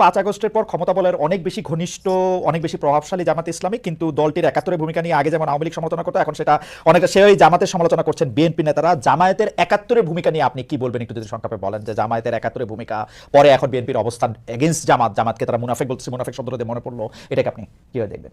পাঁচ আগস্টের পর ক্ষমতা বলের অনেক বেশি ঘনিষ্ঠ, অনেক বেশি প্রভাবশালী জামাত ইসলামী, কিন্তু দলটির একাত্তরের ভূমিকা নিয়ে আগে যেমন আওয়ামী লীগ সমালোচনা করতো, এখন সেটা অনেকটা সেই জামাতের সমালোচনা করছেন বিএনপি নেতারা। জামায়াতের একাত্তরের ভূমিকা নিয়ে আপনি কি বলবেন একটু যদি সংক্ষেপে বলেন যে জামায়াতের একাত্তরের ভূমিকা, পরে এখন বিএনপির অবস্থান এগেনস্ট জামাত, জামাতকে তারা মুনাফেক বলছে মুনাফেক শব্দ মনে পড়ল, এটাকে আপনি কীভাবে দেখবেন?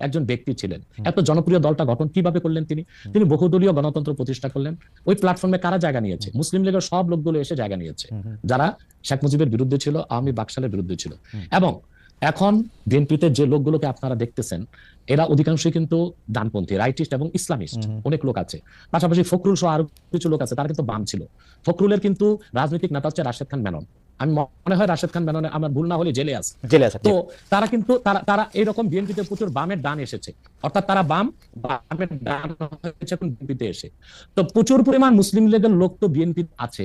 একজন ব্যক্তি ছিলেন। এত জনপ্রিয় দলটা গঠন কীভাবে করলেন তিনি? তিনি বহুদলীয় গণতন্ত্র প্রতিষ্ঠা করলেন। ওই প্ল্যাটফর্মে কারা জায়গা নিয়েছে? মুসলিম লীগের সব লোকগুলো এসে জায়গা নিয়েছে। যারা শেখ মুজিবের বিরুদ্ধে ছিল আওয়ামী বাকশালের বিরুদ্ধে ছিল। এবং এখন বিএনপিতে যে লোকগুলোকে আপনারা দেখতেছেন এরা অধিকাংশই কিন্তু ডানপন্থী রাইটিস্ট এবং ইসলামিস্ট অনেক লোক আছে। পাশাপাশি ফখরুল সহ আরও কিছু লোক আছে তারা কিন্তু বাম ছিল। ফখরুলের কিন্তু রাজনৈতিক নেতা হচ্ছে রাশেদ খান মেনন। আমি মনে হয় রাশেদ খান বেনারে আমার ভুল না হলে জেলে আছে। জেলে আছে তো তারা কিন্তু তারা তারা এরকম বিএনপিতে প্রচুর বামের ডান এসেছে। অর্থাৎ তারা বাম বামের ডান হয়েছে এখন বিএনপিতে এসে। তো প্রচুর পরিমাণ মুসলিম লীগের লোক তো বিএনপি আছে।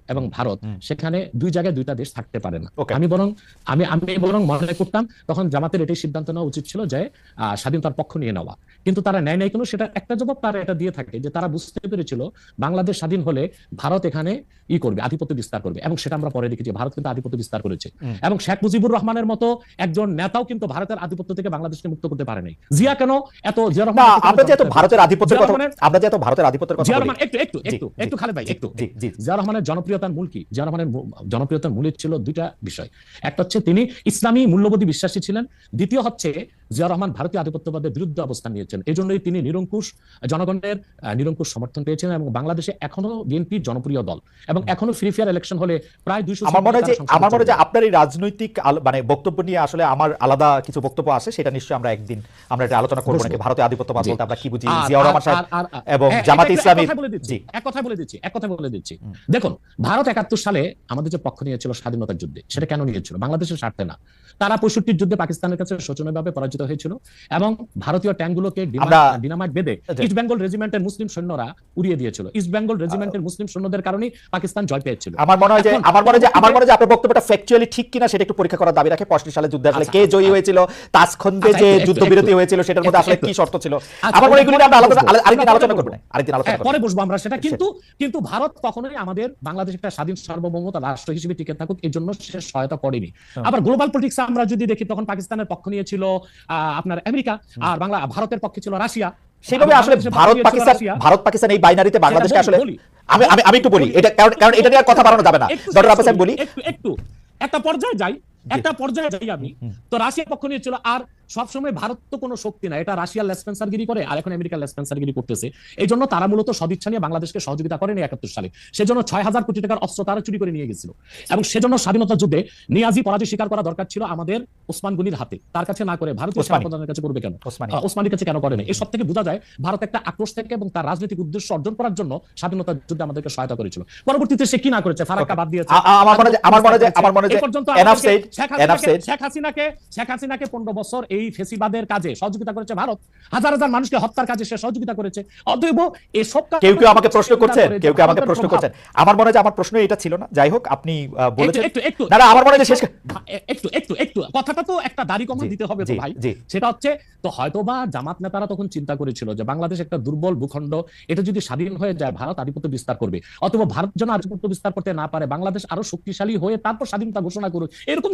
এবং ভারত সেখানে দুই জায়গায় দুইটা দেশ থাকতে পারে না। আমি বরং আমি আমি বরং মনে করতাম তখন জামাতের এটাই সিদ্ধান্ত নেওয়া উচিত ছিল যে স্বাধীনতার পক্ষ নিয়ে নেওয়া। কিন্তু তারা নেয় নাই কেন সেটা একটা জবাব তারা এটা দিয়ে থাকে যে তারা বুঝতে পেরেছিল বাংলাদেশ স্বাধীন হলে ভারত এখানে ই করবে আধিপত্য বিস্তার করবে। এবং সেটা আমরা পরে দেখেছি ভারত কিন্তু আধিপত্য বিস্তার করেছে। এবং শেখ মুজিবুর রহমানের মতো একজন নেতাও কিন্তু ভারতের আধিপত্য থেকে বাংলাদেশকে মুক্ত করতে পারে নাই। জিয়া কেন এত জিয়া রহমান যে এত ভারতের আধিপত্যের কথা রহমানের- যে এত ভারতের আধিপত্যের কথা জিয়া রহমান একটু একটু একটু একটু খালেদ ভাই একটু। জি জি জিয়া রহমানের জনপ্রিয়তার মূল কি? জিয়া রহমানের জনপ্রিয়তার মূলে ছিল দুইটা বিষয়। একটা হচ্ছে তিনি ইসলামী মূল্যবোধী বিশ্বাসী ছিলেন। দ্বিতীয় হচ্ছে জিয়া রহমান ভারতীয় আধিপত্যবাদের বিরুদ্ধে অবস্থান নিয়েছেন। এই জন্যই তিনি নিরঙ্কুশ জনগণের নিরঙ্কুশ সমর্থন পেয়েছিলেন এবং বাংলাদেশে এখনও বিএনপি জনপ্রিয় দল এবং এখনও ফ্রি ফেয়ার ইলেকশন হলে প্রায় দুইশো আমার মনে হয় আমার মনে হয় আপনার এই রাজনৈতিক মানে বক্তব্য নিয়ে আসলে আমার আলাদা কিছু বক্তব্য আছে সেটা নিশ্চয়ই আমরা একদিন আমরা এটা আলোচনা করব। নাকি ভারতীয় আধিপত্যবাদ বলতে আমরা কি বুঝি? জিয়াউর রহমান সাহেব এবং হ্যাঁ, জামাত ইসলামী এক কথা বলে দিচ্ছি এক কথা বলে দিচ্ছি। দেখুন ভারত একাত্তর সালে আমাদের যে পক্ষ নিয়েছিল স্বাধীনতার যুদ্ধে সেটা কেন নিয়েছিল? বাংলাদেশের স্বার্থে না। তারা পঁয়ষট্টির যুদ্ধে পাকিস্তানের কাছে শোচনীয়ভাবে পরাজিত হয়েছিল এবং ভারতীয় ট্যাঙ্কগুলোকে ডিনামাইট বেঁধে ইস্ট বেঙ্গল রেজিমেন্টের মুসলিম সৈন্যরা উড়িয়ে দিয়েছিল। ইস্ট বেঙ্গল রেজিমেন্টের মুসলিম সৈন্যদের কারণেই পাকিস্তান জয় পেয়েছিল। আমার মনে হয় যে আমার মনে হয় যে আমার মনে হয় যে আপনার বক্তব্যটা ফ্যাকচুয়ালি ঠিক কিনা সেটা একটু পরীক্ষা করার দাবি রাখে। পঁয়ষট্টি সালে যুদ্ধে আসলে আচ্ছা, কে জয়ী আচ্ছা। হয়েছিল তাসখন্দে আচ্ছা, যে যুদ্ধবিরতি হয়েছিল সেটার মধ্যে আসলে কি শর্ত ছিল? আচ্ছা, আমার মনে এগুলো আমরা বসবো। আরেকদিন আলোচনা করব না আরেকদিন আলোচনা পরে বসবো আমরা সেটা। কিন্তু কিন্তু ভারত কখনোই আমাদের বাংলাদেশ একটা স্বাধীন সার্বভৌমতা রাষ্ট্র হিসেবে টিকে থাকুক এই জন্য সে সহায়তা করেনি। হ্যাঁ। আবার গ্লোবাল পলিটিক্স আমরা যদি দেখি তখন পাকিস্তানের পক্ষ নিয়েছিল আহ, আপনার আমেরিকা আর বাংলা ভারতের পক্ষে ছিল রাশিয়া। সেভাবে আসলে ভারত পাকিস্তান। ভারত পাকিস্তান এই বাইনারিতে বাংলাদেশকে বলি, আসলে আমি আমি একটু বলি এটা কারণ কারণ এটা নিয়ে কথা বাড়ানো যাবে না। ডক্টর আব্বাস বলি। একটু। একটা পর্যায়ে যাই একটা পর্যায়ে যাই আমি তো রাশিয়ার পক্ষ নিয়েছিল আর সবসময় ভারত তো কোনো শক্তি না এটা রাশিয়ার লেসপেন্সারগিরি করে আর এখন আমেরিকার লেসপেন্সারগিরি করতেছে। এই জন্য তারা মূলত সদিচ্ছা নিয়ে বাংলাদেশকে সহযোগিতা করেনি একাত্তর সালে। সেজন্য ছয় হাজার কোটি টাকার অস্ত্র তারা চুরি করে নিয়ে গেছিল। এবং সেজন্য স্বাধীনতা যুদ্ধে নিয়াজি পরাজয় স্বীকার করা দরকার ছিল আমাদের ওসমান গনির হাতে। তার কাছে না করে ভারতীয়। সেনাপ্রধানের কাছে করবে কেন? ওসমানী। আহ, কাছে কেন করে না এসব থেকে বোঝা যায় ভারত একটা আক্রোশ থেকে এবং তার রাজনৈতিক উদ্দেশ্য অর্জন করার জন্য স্বাধীনতা যুদ্ধে আমাদেরকে সহায়তা করেছিল। পরবর্তীতে সে কি না করেছে? ফারাক্কা বাদ দিয়েছে। আমার মনে হয়- আমার মনে পর্যন্ত শেখ enough হাসিনাকে- শেখ হাসিনাকে শেখ হাসিনাকে পনেরো বছর এই ফেসিবাদের কাজে সহযোগিতা করেছে ভারত। হাজার হাজার মানুষকে হত্যার কাজে সে সহযোগিতা করেছে। অতএব এসব কেউ কেউ আমাকে প্রশ্ন করছেন? কেউ কেউ আমাকে প্রশ্ন করছেন? আমার মনে হয় যে আমার প্রশ্ন এটা ছিল না। যাই হোক আপনি বলেছেন। একটু একটু। না না আমার মনে হয় শেষ একটু একটু একটু। কথাটা তো একটা দাড়ি কমা দিতে হবে তো ভাই। সেটা হচ্ছে তো হয়তোবা জামাত নেতারা তখন চিন্তা করেছিল যে বাংলাদেশ একটা দুর্বল ভূখণ্ড এটা যদি স্বাধীন হয়ে যায় ভারত আধিপত্য বিস্তার করবে। অথবা ভারত যেন আধিপত্য বিস্তার করতে না পারে বাংলাদেশ আরও শক্তিশালী হয়ে তারপর স্বাধীনতা ঘোষণা করুক। এরকম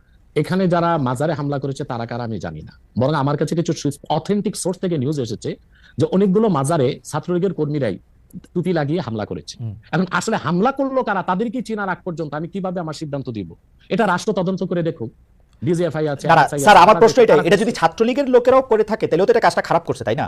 এখানে যারা মাজারে হামলা করেছে তারা কারা আমি জানি না। বরং আমার কাছে কিছু অথেন্টিক সোর্স থেকে নিউজ এসেছে যে অনেকগুলো মাজারে ছাত্রলীগের কর্মীরাই টুপি লাগিয়ে হামলা করেছে। এখন আসলে হামলা করল কারা? তাদেরকে চেনার আগ পর্যন্ত আমি কীভাবে আমার সিদ্ধান্ত দিব? এটা রাষ্ট্র তদন্ত করে দেখুক। ডিজিএফআই আছে স্যার আমার প্রশ্ন এটাই। এটা যদি ছাত্রলীগের লোকেরাও করে থাকে তাহলে তো এটা কাজটা খারাপ করছে তাই না?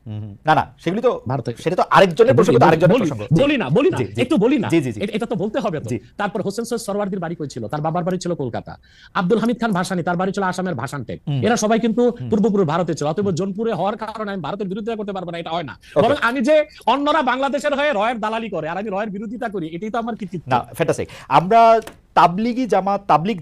না না সেগুলি তো সেটা তো আরেকজনের প্রসঙ্গ আরেকজনের প্রসঙ্গ। বলি না বলি না। একটু বলি না। এটা- তো বলতে হবে তো। তারপর হোসেন সৈয়দ সরওয়ার্দির বাড়ি কই ছিল? তার বাবার বাড়ি ছিল কলকাতা। আব্দুল হামিদ খান ভাসানি তার বাড়ি ছিল আসামের ভাসানটেক এরা সবাই কিন্তু পূর্বপুরুষ ভারতে ছিল। অতএব জোনপুরে হওয়ার কারণে আমি ভারতের বিরোধিতা করতে পারব না এটা হয় না। বরং আমি যে অন্যরা বাংলাদেশের হয়ে রয়ের দালালি করে আর আমি রয়ের বিরোধিতা করি এটাই তো আমার কৃতিত্ব। না ফ্যান্টাসিক আমরা তাবলিগি জামাত তাবলিগ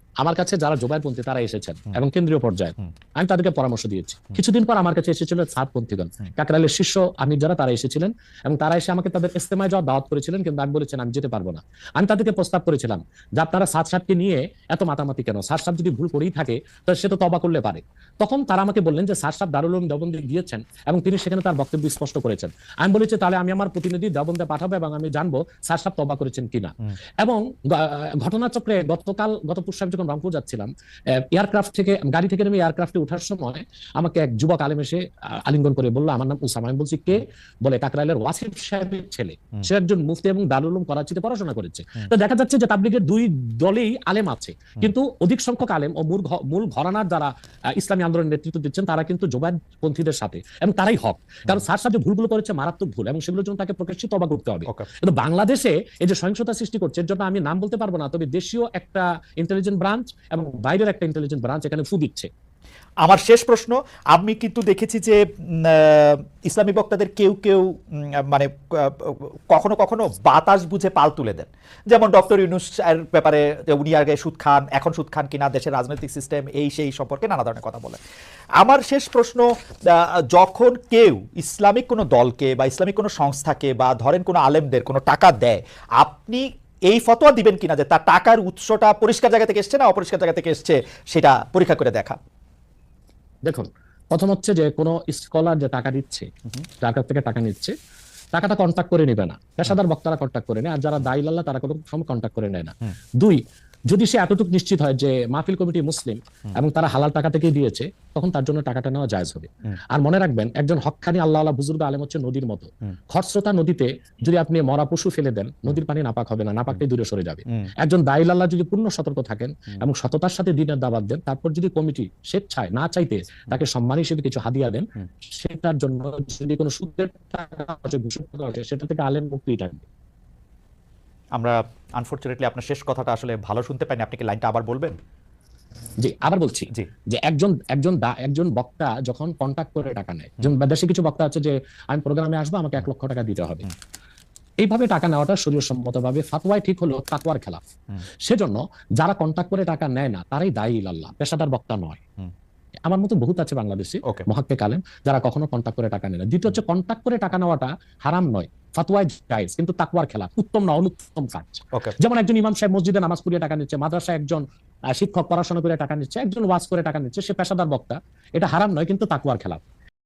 আমার কাছে যারা জোবাইরপন্থী তারা এসেছেন এবং কেন্দ্রীয় পর্যায়ে। আমি তাদেরকে পরামর্শ দিয়েছি। কিছুদিন পর আমার কাছে এসেছিল সাতপন্থীগণ। কাকরাইলের শীর্ষ আমির যারা তারা এসেছিলেন এবং তারা এসে আমাকে তাদের ইস্তেমায় যাওয়ার দাওয়াত করেছিলেন কিন্তু আমি বলেছেন আমি যেতে পারব না। আমি তাদেরকে প্রস্তাব করেছিলাম যে আপনারা সাত সাতকে নিয়ে এত মাতামাতি কেন? সাত সাত যদি ভুল করেই থাকে তো সে তো তবা করলে পারে। তখন তারা আমাকে বললেন যে সাত সাত দারুল উলুম দেওবন্দে গিয়েছেন এবং তিনি সেখানে তার বক্তব্য স্পষ্ট করেছেন। আমি বলেছি তাহলে আমি আমার প্রতিনিধি দেওবন্দে পাঠাবো এবং আমি জানব সাত সাত তবা করেছেন কিনা? এবং ঘটনাচক্রে গতকাল গত পুরসভায় যখন রংপুর যাচ্ছিলাম এয়ারক্রাফট থেকে গাড়ি থেকে নেমে এয়ারক্রাফটে ওঠার সময় আমাকে এক যুবক আলেম এসে আলিঙ্গন করে বলল আমার নাম উসামা। আমি বলছি কে? বলে কাকরাইলের ওয়াসিফ সাহেবের ছেলে। সে একজন মুফতি এবং দারুল উলুম করাচিতে পড়াশোনা করেছে। তো দেখা যাচ্ছে যে তাবলিগের দুই দলেই আলেম আছে। কিন্তু অধিক সংখ্যক আলেম ও মূল মূল ঘরানার যারা ইসলামী আন্দোলনের নেতৃত্ব দিচ্ছেন তারা কিন্তু জোবাইরপন্থীদের সাথে এবং তারাই হক। কারণ স্যার সাথে ভুলগুলো করেছে মারাত্মক ভুল এবং সেগুলোর জন্য তাকে প্রকাশ্যিত অবাক করতে হবে। কিন্তু বাংলাদেশে এই যে সহিংসতা সৃষ্টি করছে এর জন্য আমি নাম বলতে পারব না তবে দেশীয় একটা ইন্টেলিজেন্ট ব্রাঞ্চ এবং বাইরের একটা ইন্টেলিজেন্ট ব্রাঞ্চ এখানে ফু দিচ্ছে। আমার শেষ প্রশ্ন, আমি কিন্তু দেখেছি যে ইসলামী বক্তাদের কেউ কেউ মানে কখনো কখনো বাতাস বুঝে পাল তুলে দেন। যেমন ডক্টর ইউনুস ব্যাপারে উনি আগে সুদ খান, এখন সুদ খান কিনা, দেশের রাজনৈতিক সিস্টেম এই সেই সম্পর্কে নানা ধরনের কথা বলেন। আমার শেষ প্রশ্ন যখন কেউ ইসলামিক কোনো দলকে বা ইসলামিক কোনো সংস্থাকে বা ধরেন কোনো আলেমদের কোনো টাকা দেয়, আপনি এই ফতোয়া দিবেন কিনা যে তার টাকার উৎসটা পরিষ্কার জায়গা থেকে এসছে না অপরিষ্কার জায়গা থেকে এসছে সেটা পরীক্ষা করে দেখা। দেখুন প্রথম হচ্ছে যে কোনো স্কলার যে টাকা দিচ্ছে যার কাছ থেকে টাকা নিচ্ছে টাকাটা কন্ট্যাক্ট করে নেবে না। পেশাদার বক্তারা কন্ট্যাক্ট করে নেয় আর যারা দায়ী লাল্লা তারা কোনো সময় কন্ট্যাক্ট করে নেয় না। দুই যদি সে এতটুকু নিশ্চিত হয় যে মাহফিল কমিটি মুসলিম এবং তারা হালাল টাকা থেকে দিয়েছে তখন তার জন্য টাকাটা নেওয়া জায়জ হবে। আর মনে রাখবেন একজন হকখানি আল্লাহ আল্লাহ বুজুর্গ আলেম হচ্ছে নদীর মতো। খরস্রোতা নদীতে যদি আপনি মরা পশু ফেলে দেন নদীর পানি নাপাক হবে না নাপাকটাই দূরে সরে যাবে। একজন দায়ী আল্লাহ যদি পূর্ণ সতর্ক থাকেন এবং সততার সাথে দিনের দাবাত দেন তারপর যদি কমিটি স্বেচ্ছায় না চাইতে তাকে সম্মান হিসেবে কিছু হাদিয়া দেন সেটার জন্য যদি কোনো সুদের টাকা সেটা থেকে আলেম মুক্তি থাকবে। আমরা আনফরচুনেটলি আপনার শেষ কথাটা আসলে ভালো শুনতে পাইনি। আপনি কি লাইনটা আবার বলবেন? জি আবার বলছি জি। যে একজন একজন একজন বক্তা যখন কন্ট্যাক্ট করে টাকা নেয় যেমন দেশে কিছু বক্তা আছে যে আমি প্রোগ্রামে আসব আমাকে এক লক্ষ টাকা দিতে হবে। এইভাবে টাকা নেওয়াটা শরীর সম্মতভাবে ফাতোয়ায় ঠিক হলো তাকওয়ার খেলাফ। সেজন্য যারা কন্ট্যাক্ট করে টাকা নেয় না তারাই দায়ী আল্লাহ পেশাদার বক্তা নয়। আমার মতো বহুত আছে বাংলাদেশে মহাক্কে কালেম যারা কখনো কন্ট্যাক্ট করে টাকা নেয় না। দ্বিতীয় হচ্ছে কন্ট্যাক্ট করে টাকা নেওয়াটা হারাম নয় ফাতোয়ায় জায়েজ কিন্তু তাকওয়ার খেলা উত্তম না অনুত্তম কাজ। যেমন একজন ইমাম সাহেব মসজিদে নামাজ পড়িয়ে টাকা নিচ্ছে মাদ্রাসায় একজন শিক্ষক পড়াশোনা করে টাকা নিচ্ছে একজন ওয়াজ করে টাকা নিচ্ছে সে পেশাদার বক্তা। এটা হারাম নয় কিন্তু তাকুয়ার খেলা